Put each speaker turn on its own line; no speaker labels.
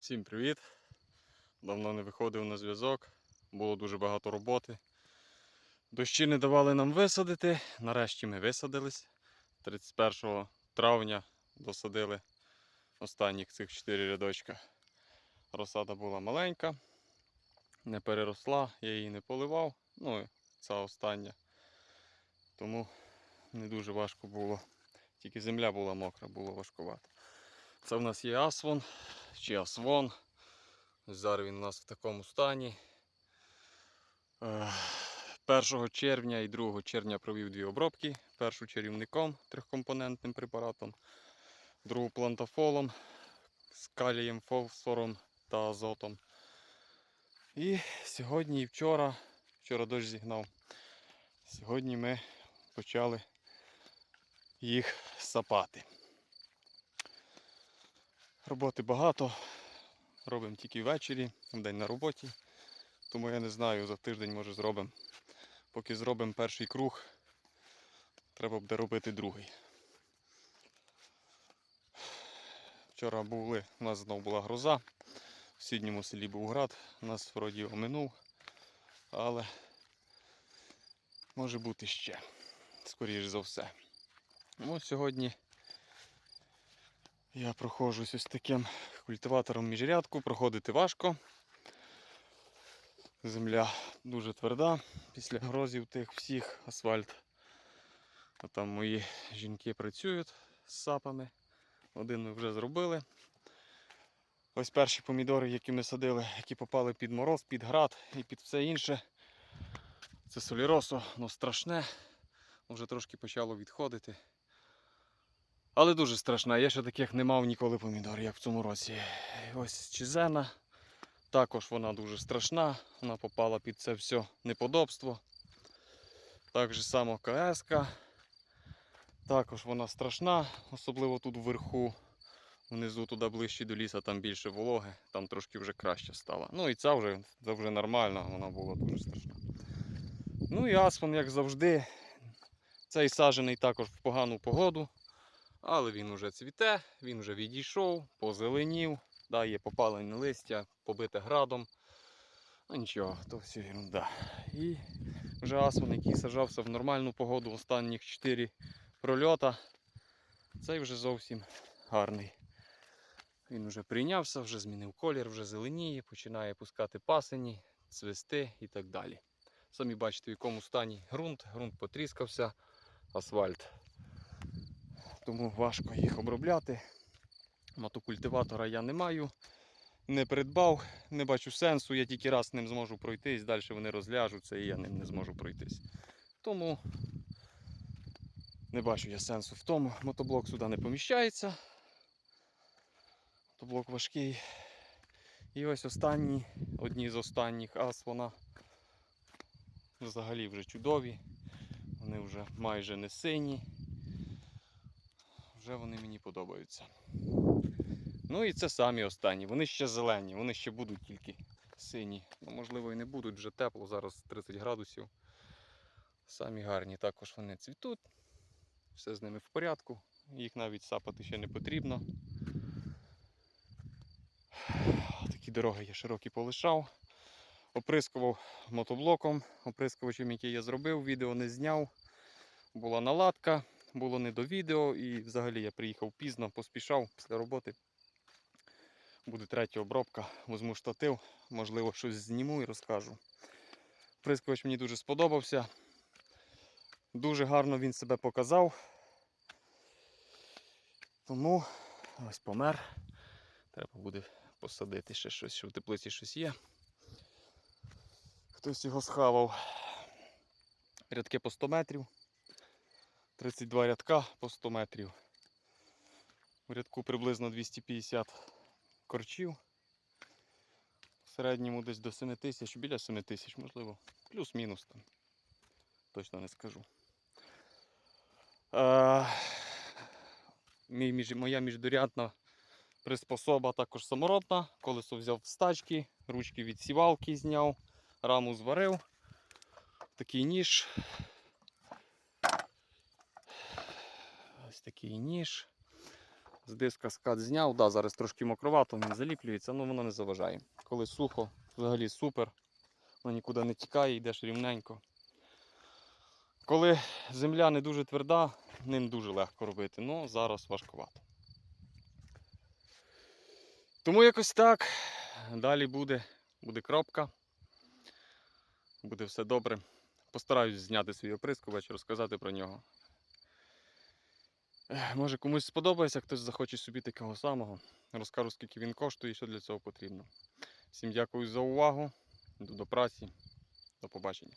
Всім привіт! Давно не виходив на зв'язок, було дуже багато роботи. Дощі не давали нам висадити. Нарешті ми висадились. 31 травня досадили останніх цих 4 рядочка. Розсада була маленька, не переросла, я її не поливав. Ну, і ця остання. Тому не дуже важко було. Тільки земля була мокра, було важкувато. Це в нас є асвон чи асвон. Зараз він у нас в такому стані. Е, 1 червня і 2 червня провів дві обробки. Першу чарівником трьохкомпонентним препаратом, другу плантафолом з калієм, фосфором та азотом. І сьогодні і вчора, вчора дощ зігнав. Сьогодні ми почали їх сапати. Роботи багато. Робимо тільки ввечері, вдень на роботі. Тому я не знаю, за тиждень може зробимо. Поки зробимо перший круг, треба буде робити другий. Вчора були, у нас знову була гроза. В сусідньому селі був град, нас вроді оминув, але може бути ще, скоріш за все. Ну, сьогодні я проходжусь ось таким культиватором міжрядку, проходити важко. Земля дуже тверда після грозів тих всіх асфальт. А там мої жінки працюють з сапами. Один ми вже зробили. Ось перші помідори, які ми садили, які попали під мороз, під град і під все інше. Це соліросо, воно страшне. Вже трошки почало відходити. Але дуже страшна. Я ще таких не мав ніколи помідор, як в цьому році. Ось чизена. Також вона дуже страшна. Вона попала під це все неподобство. Так же само КС. Також вона страшна, особливо тут вверху. Внизу туди ближче до ліса, там більше вологи, там трошки вже краще стало. Ну і ця вже, це вже нормально, вона була дуже страшна. Ну і асфон, як завжди, цей саджений також в погану погоду. Але він вже цвіте, він вже відійшов, позеленів, да, є попалене листя, побите градом. Ну нічого, то все ерунда. І вже асфон, який саджався в нормальну погоду останніх 4 прольота, цей вже зовсім гарний. Він вже прийнявся, вже змінив колір, вже зеленіє, починає пускати пасені, цвісти і так далі. Самі бачите, в якому стані ґрунт, ґрунт потріскався, асфальт тому важко їх обробляти. Мотокультиватора я не маю, не придбав, не бачу сенсу, я тільки раз ним зможу пройтись, далі вони розляжуться і я ним не зможу пройтись. Тому не бачу я сенсу в тому. Мотоблок сюди не поміщається. Мотоблок важкий. І ось останні, одні з останніх ас вона взагалі вже чудові. Вони вже майже не сині вже вони мені подобаються. Ну і це самі останні. Вони ще зелені, вони ще будуть тільки сині. Ну, можливо, і не будуть вже тепло, зараз 30 градусів. Самі гарні також вони цвітуть. Все з ними в порядку. Їх навіть сапати ще не потрібно. Такі дороги я широкі полишав. Оприскував мотоблоком, оприскувачем, який я зробив, відео не зняв. Була наладка було не до відео і взагалі я приїхав пізно, поспішав після роботи. Буде третя обробка, візьму штатив, можливо, щось зніму і розкажу. Прискувач мені дуже сподобався. Дуже гарно він себе показав. Тому ось помер. Треба буде посадити ще щось, що в теплиці щось є. Хтось його схавав. Рядки по 100 метрів. 32 рядка по 100 метрів. У рядку приблизно 250 корчів. В середньому десь до 7 тисяч, біля 7 тисяч, можливо, плюс-мінус там. Точно не скажу. Е, мій, моя міждорядна приспособа також самородна. Колесо взяв з тачки, ручки від сівалки зняв, раму зварив. Такий ніж Ось такий ніж. З диска скат зняв. Да, зараз трошки мокровато, він заліплюється, але воно не заважає. Коли сухо, взагалі супер. Воно нікуди не тікає, йдеш рівненько. Коли земля не дуже тверда, ним дуже легко робити, але зараз важкувато. Тому якось так. Далі буде, буде кропка. Буде все добре. Постараюсь зняти свій оприскувач, розказати про нього. Може комусь сподобається, хтось захоче собі такого самого. Розкажу, скільки він коштує і що для цього потрібно. Всім дякую за увагу. До праці. До побачення.